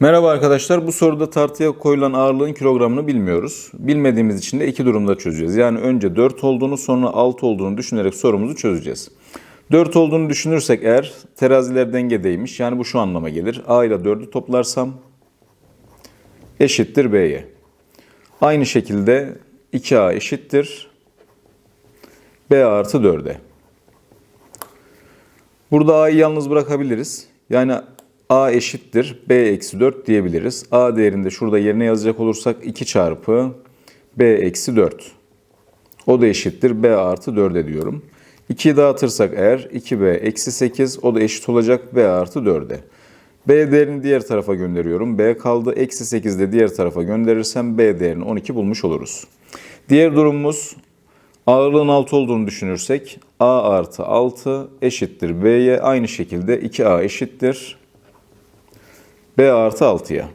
Merhaba arkadaşlar. Bu soruda tartıya koyulan ağırlığın kilogramını bilmiyoruz. Bilmediğimiz için de iki durumda çözeceğiz. Yani önce 4 olduğunu sonra 6 olduğunu düşünerek sorumuzu çözeceğiz. 4 olduğunu düşünürsek eğer teraziler dengedeymiş. Yani bu şu anlama gelir. A ile 4'ü toplarsam eşittir B'ye. Aynı şekilde 2A eşittir B artı 4'e. Burada A'yı yalnız bırakabiliriz. Yani A eşittir B eksi 4 diyebiliriz. A değerinde şurada yerine yazacak olursak 2 çarpı B eksi 4. O da eşittir B artı 4'e diyorum. 2'yi dağıtırsak eğer 2B eksi 8 o da eşit olacak B artı 4'e. B değerini diğer tarafa gönderiyorum. B kaldı. Eksi 8 de diğer tarafa gönderirsem B değerini 12 bulmuş oluruz. Diğer durumumuz ağırlığın 6 olduğunu düşünürsek A artı 6 eşittir B'ye. Aynı şekilde 2A eşittir B artı 6'ya.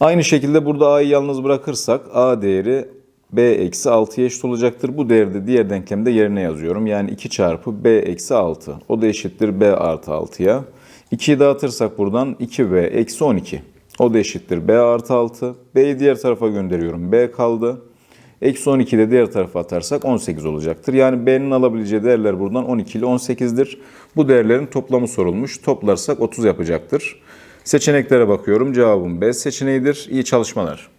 Aynı şekilde burada A'yı yalnız bırakırsak A değeri B eksi 6'ya eşit olacaktır. Bu değeri de diğer denklemde yerine yazıyorum. Yani 2 çarpı B eksi 6. O da eşittir B artı 6'ya. 2'yi dağıtırsak buradan 2B eksi 12. O da eşittir B artı 6. B'yi diğer tarafa gönderiyorum. B kaldı. Eksi 12 de diğer tarafa atarsak 18 olacaktır. Yani B'nin alabileceği değerler buradan 12 ile 18'dir. Bu değerlerin toplamı sorulmuş. Toplarsak 30 yapacaktır. Seçeneklere bakıyorum. Cevabım B seçeneğidir. İyi çalışmalar.